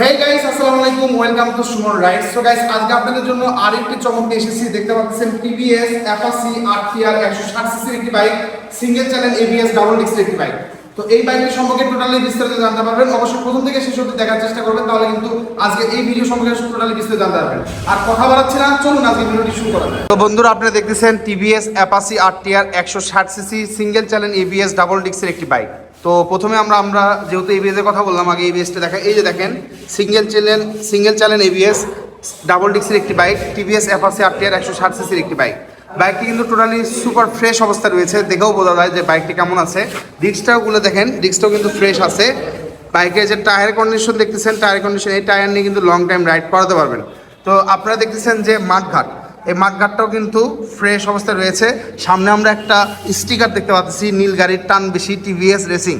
হে guys আসসালামু আলাইকুম welcome to Suman rides so guys আজকে আপনাদের জন্য আরেকটি চমক এসেছি, দেখতে পাচ্ছেন টিভিএস অ্যাপাসি আরটিআর 160 সিসির একটি bike single channel ABS double ডিস্কের একটি বাইক তো এই বাইকটি সম্পর্কে টোটালি বিস্তারিত জানতে পারবেন। অবশ্যই প্রথম থেকে শেষ অবধি দেখার চেষ্টা করবেন, তাহলে কিন্তু আজকে এই ভিডিও সম্পর্কে টোটালি বিস্তারিত জানতে পারবেন। আর কথা বাড়াচ্ছি না, চলুন আজকে ভিডিওটি শুরু করা যাক। তো বন্ধুরা, আপনারা দেখতেছেন TVS Apache RTR 160 CC single channel ABS double ডিস্কের একটি বাইক তো প্রথমে আমরা আমরা যেহেতু এবিএস এর কথা বললাম, আগে এবিএসটা দেখা এই যে দেখেন single channel single channel ABS double ডিক্সের একটি বাইক টিভিএস অ্যাপাসি আরটিআর একশো ষাট সিসির একটি বাইক বাইকটি কিন্তু টোটালি সুপার ফ্রেশ অবস্থা রয়েছে, দেখেও বোঝা যায় যে বাইকটি কেমন আছে। ডিস্কটাগুলো দেখেন ডিস্কটাও কিন্তু ফ্রেশ আছে। বাইকের যে টায়ার কন্ডিশন দেখতেছেন টায়ার কন্ডিশন এই টায়ার নিয়ে কিন্তু লং টাইম রাইড করাতে পারবেন। তো আপনারা দেখতেছেন যে মাঠঘাট এই মাঠঘাটটাও কিন্তু ফ্রেশ অবস্থায় রয়েছে। সামনে আমরা একটা স্টিকার দেখতে পাচ্ছি, নীল গাড়ির টান বেশি টিভিএস রেসিং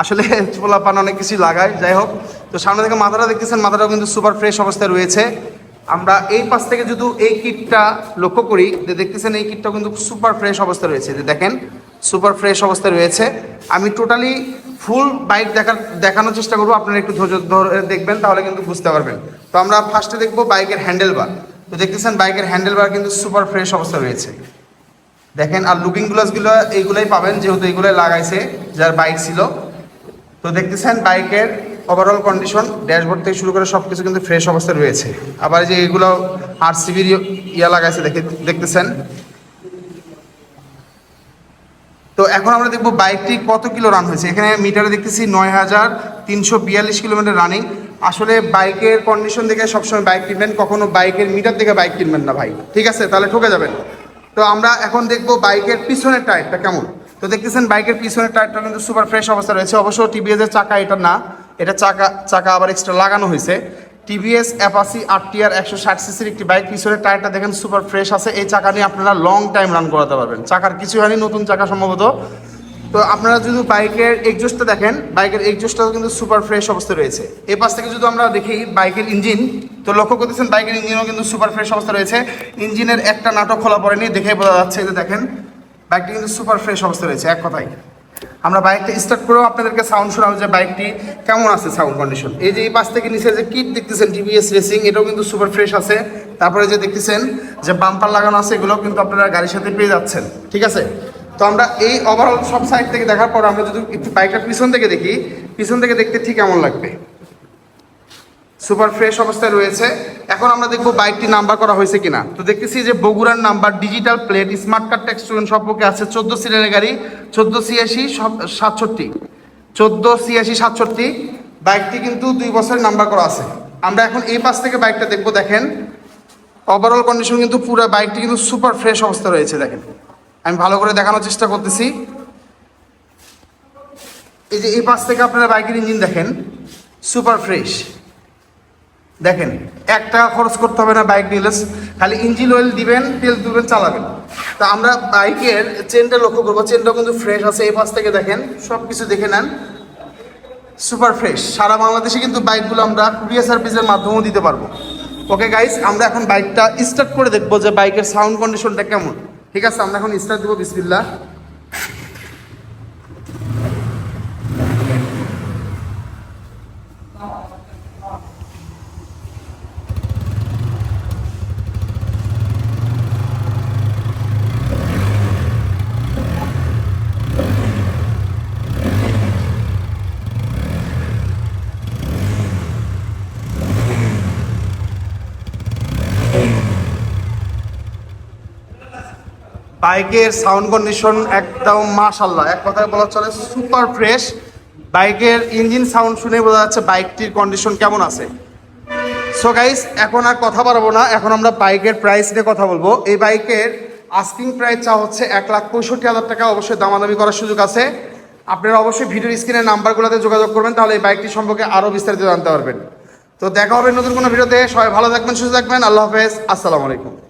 আসলে চোলা পান অনেক কিছু লাগায়, যাই হোক। তো সামনে থেকে মাথাটা দেখতেছেন, মাথাটাও কিন্তু সুপার ফ্রেশ অবস্থায় রয়েছে। আমরা এই পাশ থেকে যদি এই কিটটা লক্ষ্য করি, যে দেখতেছেন এই কিটটাও কিন্তু সুপার ফ্রেশ অবস্থায় রয়েছে, যে দেখেন সুপার ফ্রেশ অবস্থায় রয়েছে। আমি টোটালি ফুল বাইক দেখার, দেখানোর চেষ্টা করব, আপনারা একটু ধৈর্য ধরে দেখবেন, তাহলে কিন্তু বুঝতে পারবেন। তো আমরা ফার্স্টে দেখব বাইকের হ্যান্ডেল বার তো দেখতেছেন বাইকের হ্যান্ডেল বার কিন্তু সুপার ফ্রেশ অবস্থা রয়েছে। দেখেন, আর লুকিং গ্লাসগুলো এইগুলোই পাবেন, যেহেতু এইগুলাই লাগাইছে যার বাইক ছিল। তো দেখতেছেন বাইকের ওভারঅল কন্ডিশন ড্যাশবোর্ড থেকে শুরু করে সব কিছু কিন্তু ফ্রেশ অবস্থায় রয়েছে। আবার যে এগুলো আর সিবির ইয়া লাগাইছে, দেখে দেখতেছেন। তো এখন আমরা দেখব বাইকটি কত কিলো রান হয়েছে। এখানে মিটারে দেখতেছি নয় হাজার তিনশো বিয়াল্লিশ কিলোমিটার রানিং আসলে বাইকের কন্ডিশন দেখে সবসময় বাইক কিনবেন, কখনো বাইকের মিটার দেখে বাইক কিনবেন না ভাই। ঠিক আছে? তাহলে ঠকে যাবেন। তো আমরা এখন দেখব বাইকের পিছনের টায়ারটা কেমন। তো দেখতেছেন বাইকের পিছনের টায়ারটা কিন্তু সুপার ফ্রেশ অবস্থা রয়েছে। অবশ্য টিভিএস এর চাকা এটা না। এটা চাকা চাকা আবার এক্সট্রা লাগানো হয়েছে। টিভিএস অ্যাপাসি আরটিআর একশো ষাট সিসির একটি বাইক পিছনের টায়ারটা দেখেন সুপার ফ্রেশ আছে। এই চাকা নিয়ে আপনারা লং টাইম রান করাতে পারবেন। চাকার কিছু হয়নি, নতুন চাকা সম্ভবত। তো আপনারা যদি বাইকের এক্সজস্টটা দেখেন, বাইকের এক্সজস্টটাও কিন্তু সুপার ফ্রেশ অবস্থা রয়েছে। এই পাশ থেকে যদি আমরা দেখি বাইকের ইঞ্জিন তো লক্ষ্য করতেছেন বাইকের ইঞ্জিনও কিন্তু সুপার ফ্রেশ অবস্থা রয়েছে। ইঞ্জিনের একটা নাটক খোলা পড়েনি দেখে বোঝা যাচ্ছে যে দেখেন, বাইকটি কিন্তু সুপার ফ্রেশ অবস্থা রয়েছে, এক কথায়। আমরা বাইকটা স্টার্ট করেও আপনাদেরকে সাউন্ড শোনাবো যে বাইকটি কেমন আছে সাউন্ড কন্ডিশন এই যে এই পাশ থেকে নিচে যে কিট দেখতেছেন টিভিএস রেসিং এটাও কিন্তু সুপার ফ্রেশ আছে। তারপরে যে দেখতেছেন যে বাম্পার লাগানো আছে, এগুলোও কিন্তু আপনারা গাড়ির সাথে পেয়ে যাচ্ছেন, ঠিক আছে? তো আমরা এই ওভারঅল সব সাইড থেকে দেখার পর আমরা যদি বাইকটা পিছন থেকে দেখি, পিছন থেকে দেখতে ঠিক কেমন লাগবে? সুপার ফ্রেশ অবস্থায় রয়েছে। এখন আমরা দেখব বাইকটি নাম্বার করা হয়েছে কিনা। তো দেখতেছি যে বগুড়ার number digital plate smart card tax সম্পর্কে আছে চোদ্দ সিরিয়ালের গাড়ি, চোদ্দ ছিয়াশি সাতষট্টি। চোদ্দ ছিয়াশি সাতষট্টি বাইকটি কিন্তু দুই বছরের নাম্বার করা আছে। আমরা এখন এই পাশ থেকে বাইকটা দেখব, দেখেন। ওভারঅল কন্ডিশন কিন্তু পুরো বাইকটি কিন্তু সুপার ফ্রেশ অবস্থা রয়েছে, দেখেন। আমি ভালো করে দেখানোর চেষ্টা করতেছি। এই যে এই পাশ থেকে আপনারা বাইকের ইঞ্জিন দেখেন, সুপার ফ্রেশ। দেখেন এক টাকা খরচ করতে হবে না বাইক নিলে খালি ইঞ্জিন অয়েল দিবেন, তেল দিবেন, চালাবেন। তা আমরা বাইকের চেনটা লক্ষ্য করব চেনটাও কিন্তু ফ্রেশ আছে, এই পাশ থেকে দেখেন সব কিছু দেখে নেন। সুপার ফ্রেশ, সারা বাংলাদেশে কিন্তু বাইকগুলো আমরা কুরিয়ার সার্ভিসের মাধ্যমেও দিতে পারব। ওকে গাইস আমরা এখন বাইকটা স্টার্ট করে দেখব যে বাইকের সাউন্ড কন্ডিশনটা কেমন। ঠিক আছে আমরা এখন স্টার্ট দেবো বিসমিল্লা বাইকের সাউন্ড কন্ডিশন একদম মাশাল্লাহ এক কথায় বলা চলে সুপার ফ্রেশ। বাইকের ইঞ্জিন সাউন্ড শুনে বোঝা যাচ্ছে বাইকটির কন্ডিশন কেমন আছে। সো গাইস এখন আর কথা বাড়াবো না। এখন আমরা বাইকের প্রাইস নিয়ে কথা বলব। এই বাইকের আস্কিং প্রাইস চা হচ্ছে এক লাখ পঁয়ষট্টি হাজার টাকা। অবশ্যই দামাদামি করার সুযোগ আছে। আপনারা অবশ্যই ভিডিওর স্ক্রিনের নাম্বারগুলোতে যোগাযোগ করবেন, তাহলে এই বাইকটি সম্পর্কে আরও বিস্তারিত জানতে পারবেন। তো দেখা হবে নতুন কোনো ভিডিওতে। সবাই ভালো থাকবেন, সুস্থ থাকবেন। আল্লাহ হাফেজ। আসসালামু আলাইকুম।